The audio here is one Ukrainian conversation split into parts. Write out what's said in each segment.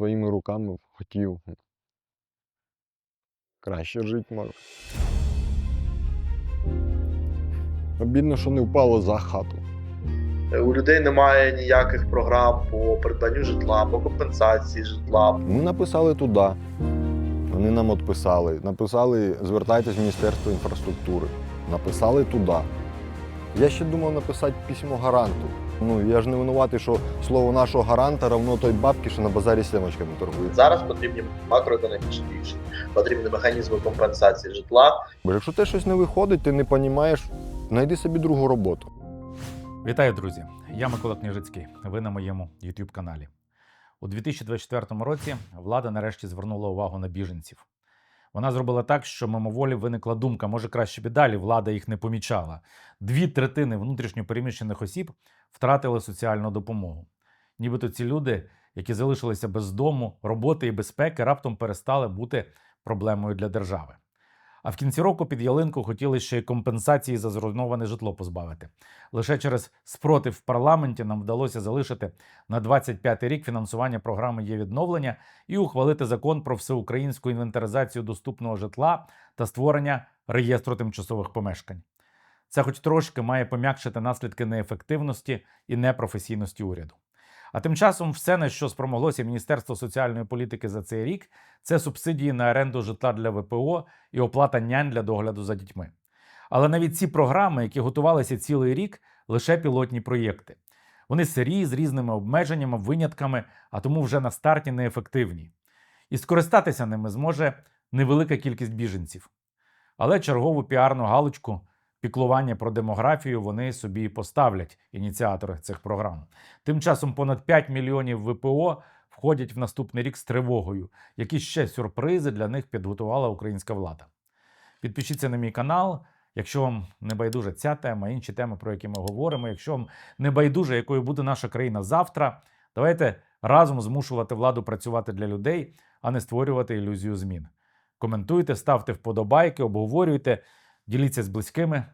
своїми руками хотів краще жити може. Обідно, що не впало за хату. У людей немає ніяких програм по придбанню житла, по компенсації житла. Ми написали туди. Вони нам відписали. Написали, звертайтесь в Міністерство інфраструктури. Написали туди. Я ще думав написати письмо гаранту. Ну, я ж не винуватий, що слово нашого гаранта равно той бабки, що на базарі сімочками торгує. Зараз потрібні макроекономічні рішення, потрібні механізми компенсації житла. Бо якщо те щось не виходить, ти не розумієш, знайди собі другу роботу. Вітаю, друзі! Я Микола Княжицький. Ви на моєму youtube каналі. У 2024 році влада нарешті звернула увагу на біженців. Вона зробила так, що мимоволі виникла думка, може краще б і далі влада їх не помічала. Дві третини внутрішньопереміщених осіб втратили соціальну допомогу. Нібито ці люди, які залишилися без дому, роботи і безпеки, раптом перестали бути проблемою для держави. А в кінці року під ялинку хотіли ще й компенсації за зруйноване житло позбавити. Лише через спротив в парламенті нам вдалося залишити на 25 рік фінансування програми є відновлення і ухвалити закон про всеукраїнську інвентаризацію доступного житла та створення реєстру тимчасових помешкань. Це, хоч трошки, має пом'якшити наслідки неефективності і непрофесійності уряду. А тим часом, все, на що спромоглося Міністерство соціальної політики за цей рік, це субсидії на оренду житла для ВПО і оплата нянь для догляду за дітьми. Але навіть ці програми, які готувалися цілий рік, лише пілотні проєкти. Вони сирі з різними обмеженнями, винятками, а тому вже на старті неефективні. І скористатися ними зможе невелика кількість біженців. Але чергову піарну галочку піклування про демографію вони собі поставлять ініціатори цих програм. Тим часом понад 5 мільйонів ВПО входять в наступний рік з тривогою, які ще сюрпризи для них підготувала українська влада. Підпишіться на мій канал. Якщо вам не байдужа ця тема, інші теми, про які ми говоримо, якщо вам не байдуже, якою буде наша країна завтра, давайте разом змушувати владу працювати для людей, а не створювати ілюзію змін. Коментуйте, ставте вподобайки, обговорюйте, діліться з близькими.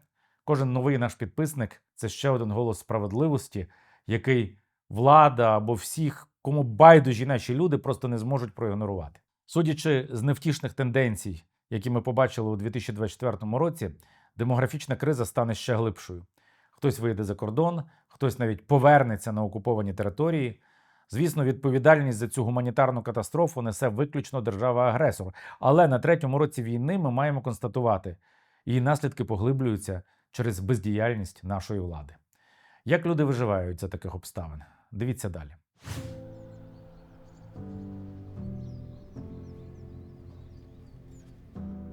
Кожен новий наш підписник це ще один голос справедливості, який влада або всіх, кому байдужі наші люди, просто не зможуть проігнорувати. Судячи з невтішних тенденцій, які ми побачили у 2024 році, демографічна криза стане ще глибшою. Хтось вийде за кордон, хтось навіть повернеться на окуповані території. Звісно, відповідальність за цю гуманітарну катастрофу несе виключно держава-агресор. Але на третьому році війни ми маємо констатувати, її наслідки поглиблюються через бездіяльність нашої влади. Як люди виживають за таких обставин? Дивіться далі.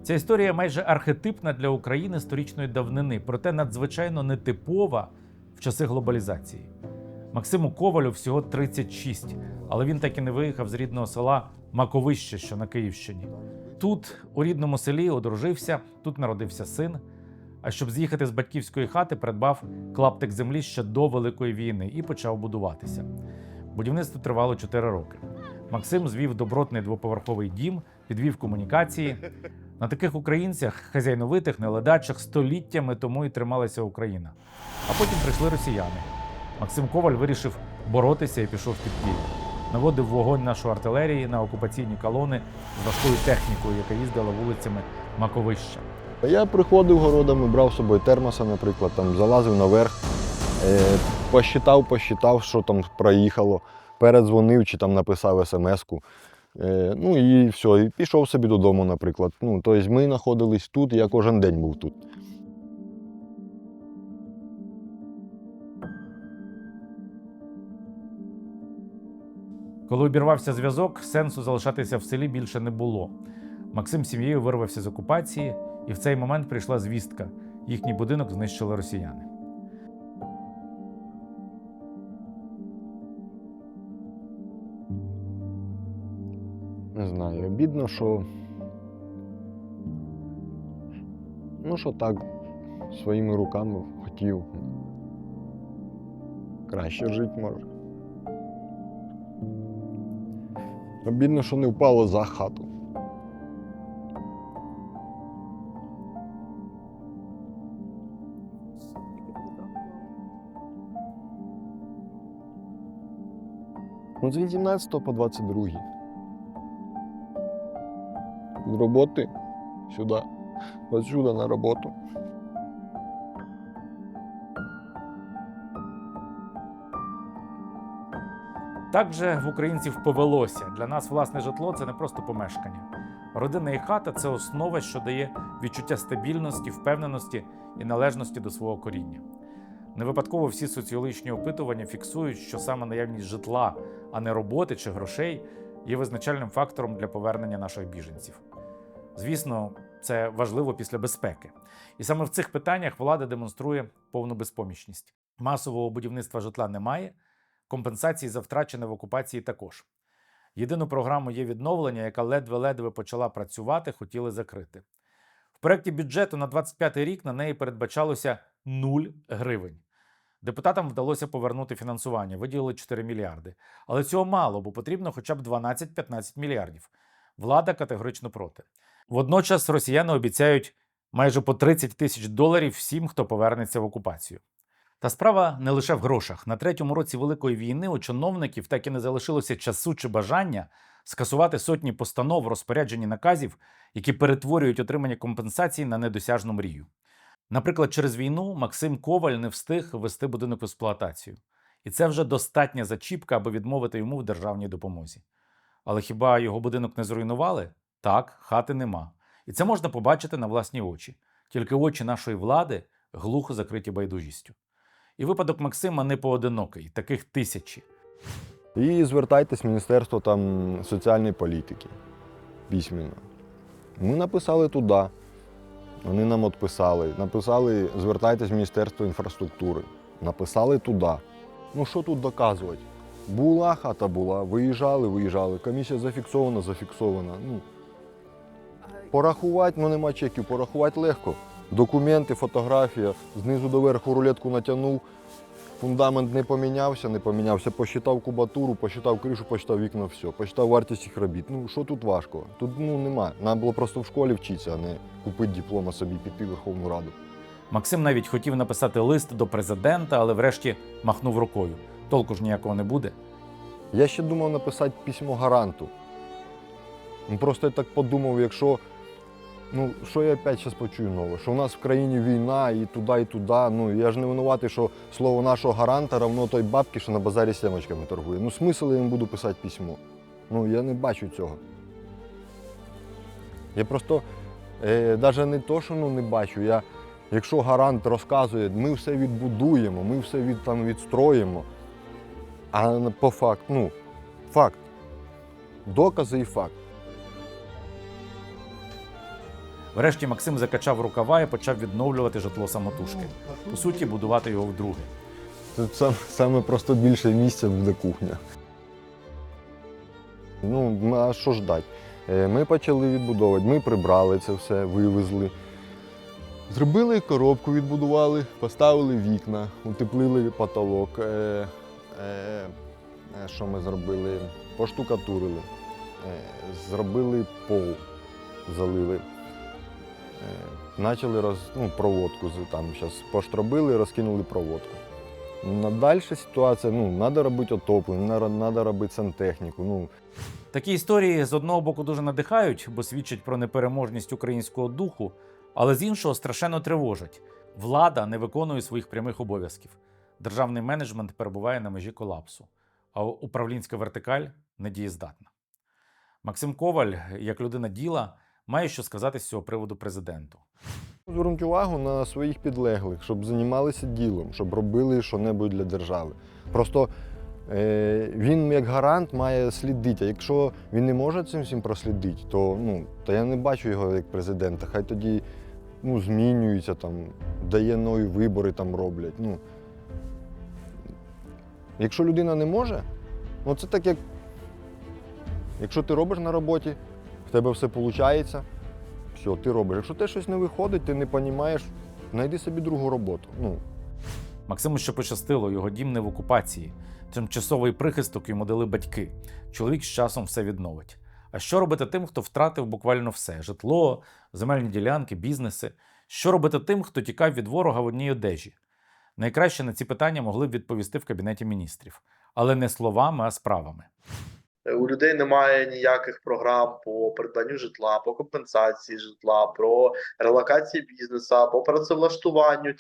Ця історія майже архетипна для України сторічної давнини, проте надзвичайно нетипова в часи глобалізації. Максиму Ковалю всього 36, але він так і не виїхав з рідного села Маковище, що на Київщині. Тут, у рідному селі, одружився, тут народився син. А щоб з'їхати з батьківської хати, придбав клаптик землі ще до Великої війни і почав будуватися. Будівництво тривало 4 роки. Максим звів добротний двоповерховий дім, підвів комунікації. На таких українцях, хазяйновитих, неледачих, століттями тому і трималася Україна. А потім прийшли росіяни. Максим Коваль вирішив боротися і пішов під Київ. Наводив вогонь нашу артилерії на окупаційні колони з важкою технікою, яка їздила вулицями Маковища. Я приходив городами, брав з собою термоса, наприклад, там залазив наверх, е, посчитав, посчитав, що там проїхало, передзвонив чи там написав смс-ку. Е, ну і все, і пішов собі додому, наприклад. Ну, тобто ми знаходились тут, я кожен день був тут. Коли обірвався зв'язок, сенсу залишатися в селі більше не було. Максим з сім'єю вирвався з окупації, і в цей момент прийшла звістка: їхній будинок знищили росіяни. Не знаю, обідно, що. Ну, що так, своїми руками хотів краще жити може. Бідно, що не впало за хату. Ну, З 18 по 22. З роботи сюди, отсюда на роботу. Так же в українців повелося. Для нас власне житло це не просто помешкання. Родина і хата це основа, що дає відчуття стабільності, впевненості і належності до свого коріння. Не випадково всі соціологічні опитування фіксують, що саме наявність житла, а не роботи чи грошей, є визначальним фактором для повернення наших біженців. Звісно, це важливо після безпеки. І саме в цих питаннях влада демонструє повну безпомічність. Масового будівництва житла немає, компенсації за втрачене в окупації також. Єдину програму є відновлення, яка ледве-ледве почала працювати, хотіли закрити. В проєкті бюджету на 25 рік на неї передбачалося 0 гривень. Депутатам вдалося повернути фінансування, виділили 4 мільярди. Але цього мало, бо потрібно хоча б 12-15 мільярдів. Влада категорично проти. Водночас росіяни обіцяють майже по 30 тисяч доларів всім, хто повернеться в окупацію. Та справа не лише в грошах. На третьому році Великої війни у чиновників так і не залишилося часу чи бажання скасувати сотні постанов, розпоряджень і наказів, які перетворюють отримання компенсацій на недосяжну мрію. Наприклад, через війну Максим Коваль не встиг ввести будинок в експлуатацію. І це вже достатня зачіпка, аби відмовити йому в державній допомозі. Але хіба його будинок не зруйнували? Так, хати нема. І це можна побачити на власні очі. Тільки очі нашої влади глухо закриті байдужістю. І випадок Максима не поодинокий, таких тисячі. І звертайтесь в Міністерство там, соціальної політики письменно. Ми написали туди. Вони нам відписали. Написали, звертайтесь в Міністерство інфраструктури. Написали туди. Ну що тут доказувати? Була хата була, виїжджали, виїжджали. Комісія зафіксована, зафіксована. Ну, порахувати, ну нема чеків, порахувати легко. Документи, фотографія, знизу до верху рулетку натягнув. Фундамент не помінявся, не помінявся. Посчитав кубатуру, посчитав кришу, посчитав вікна, все. Посчитав вартість їх робіт. Ну що тут важко? Тут ну нема. Нам було просто в школі вчитися, а не купити диплома собі, піти в Верховну Раду. Максим навіть хотів написати лист до президента, але врешті махнув рукою. Толку ж ніякого не буде. Я ще думав написати письмо гаранту. Ну, Просто я так подумав, якщо. Ну, що я опять зараз почую нове? Що в нас в країні війна і туди, і туди. Ну, я ж не винуватий, що слово нашого гаранта равно той бабки, що на базарі сімочками торгує. Ну, смисл я їм буду писати письмо. Ну, я не бачу цього. Я просто е, навіть не то, що ну, не бачу. Я, якщо гарант розказує, ми все відбудуємо, ми все від, там, відстроїмо. А по факту, ну, факт. Докази і факт. Врешті Максим закачав рукава і почав відновлювати житло самотужки. По суті, будувати його вдруге. Тут сам, саме просто більше місця буде кухня. Ну, а що ждать? Е, Ми почали відбудовувати, ми прибрали це все, вивезли. Зробили коробку, відбудували, поставили вікна, утеплили потолок. Е, е, е, що ми зробили? Поштукатурили, е, зробили пол, залили. Почали роз, ну, проводку там зараз поштробили, розкинули проводку. На дальша ситуація, ну, треба робити отоплення, треба робити сантехніку. Ну, Такі історії з одного боку дуже надихають, бо свідчать про непереможність українського духу, але з іншого страшенно тривожать. Влада не виконує своїх прямих обов'язків. Державний менеджмент перебуває на межі колапсу, а управлінська вертикаль недієздатна. Максим Коваль, як людина діла, має що сказати з цього приводу президенту. звернуть увагу на своїх підлеглих, щоб займалися ділом, щоб робили що-небудь для держави. Просто е, він як гарант має слідити. А якщо він не може цим всім прослідити, то, ну, то я не бачу його як президента. Хай тоді ну, змінюється, там, дає нові вибори там роблять. Ну, якщо людина не може, ну це так як якщо ти робиш на роботі, в тебе все виходить, все, ти робиш. Якщо те щось не виходить, ти не розумієш, знайди собі другу роботу. Ну, Максиму ще пощастило, його дім не в окупації. Тимчасовий прихисток йому дали батьки. Чоловік з часом все відновить. А що робити тим, хто втратив буквально все: житло, земельні ділянки, бізнеси? Що робити тим, хто тікав від ворога в одній одежі? Найкраще на ці питання могли б відповісти в кабінеті міністрів, але не словами, а справами. У людей немає ніяких програм по придбанню житла, по компенсації житла, про релокації бізнесу, по працевлаштуванню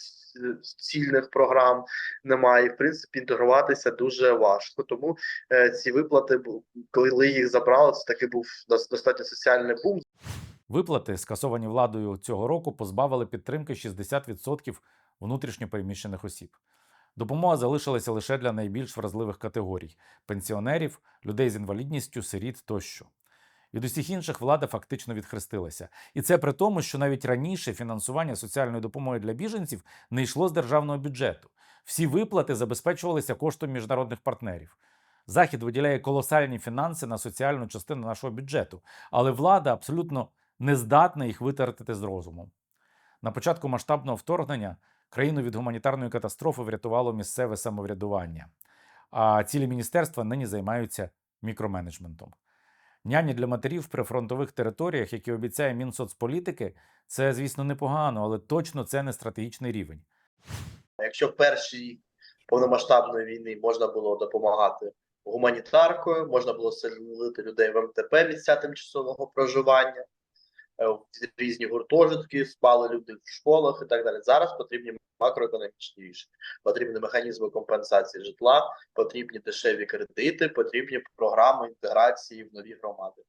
цільних програм немає. В принципі, інтегруватися дуже важко. Тому е, ці виплати, коли їх забрали, це таки був дос- достатньо соціальний бум. Виплати, скасовані владою цього року, позбавили підтримки 60% внутрішньопереміщених осіб. Допомога залишилася лише для найбільш вразливих категорій пенсіонерів, людей з інвалідністю, сиріт тощо. Від усіх інших влада фактично відхрестилася. І це при тому, що навіть раніше фінансування соціальної допомоги для біженців не йшло з державного бюджету. Всі виплати забезпечувалися коштом міжнародних партнерів. Захід виділяє колосальні фінанси на соціальну частину нашого бюджету, але влада абсолютно не здатна їх витратити з розумом. На початку масштабного вторгнення країну від гуманітарної катастрофи врятувало місцеве самоврядування, а цілі міністерства нині займаються мікроменеджментом. Няні для матерів в прифронтових територіях, які обіцяє Мінсоцполітики, це, звісно, непогано, але точно це не стратегічний рівень. Якщо в перший рік повномасштабної війни можна було допомагати гуманітаркою, можна було селити людей в МТП місця тимчасового проживання, е, в різні гуртожитки, спали люди в школах і так далі. Зараз потрібні макроекономічні рішення, потрібні механізми компенсації житла, потрібні дешеві кредити, потрібні програми інтеграції в нові громади.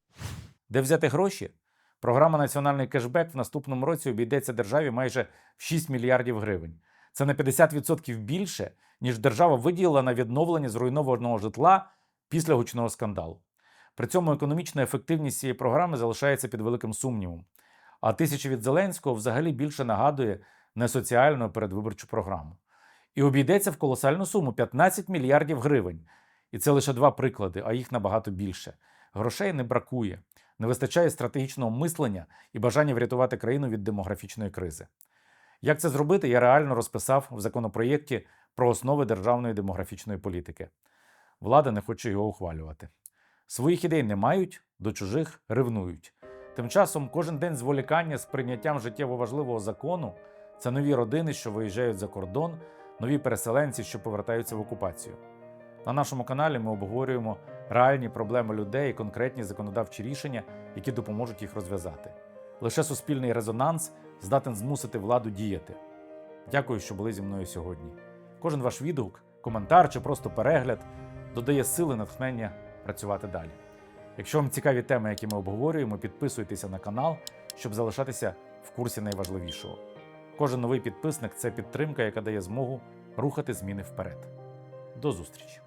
Де взяти гроші? Програма Національний кешбек в наступному році обійдеться державі майже в 6 мільярдів гривень. Це на 50% більше, ніж держава виділила на відновлення зруйнованого житла після гучного скандалу. При цьому економічна ефективність цієї програми залишається під великим сумнівом. А тисяча від Зеленського взагалі більше нагадує несоціальну передвиборчу програму. І обійдеться в колосальну суму 15 мільярдів гривень. І це лише два приклади, а їх набагато більше. Грошей не бракує, не вистачає стратегічного мислення і бажання врятувати країну від демографічної кризи. Як це зробити, я реально розписав в законопроєкті про основи державної демографічної політики. Влада не хоче його ухвалювати. Своїх ідей не мають, до чужих ревнують. Тим часом кожен день зволікання з прийняттям життєво важливого закону це нові родини, що виїжджають за кордон, нові переселенці, що повертаються в окупацію. На нашому каналі ми обговорюємо реальні проблеми людей і конкретні законодавчі рішення, які допоможуть їх розв'язати. Лише суспільний резонанс здатен змусити владу діяти. Дякую, що були зі мною сьогодні. Кожен ваш відгук, коментар чи просто перегляд додає сили натхнення працювати далі. Якщо вам цікаві теми, які ми обговорюємо, підписуйтеся на канал, щоб залишатися в курсі найважливішого. Кожен новий підписник це підтримка, яка дає змогу рухати зміни вперед. До зустрічі!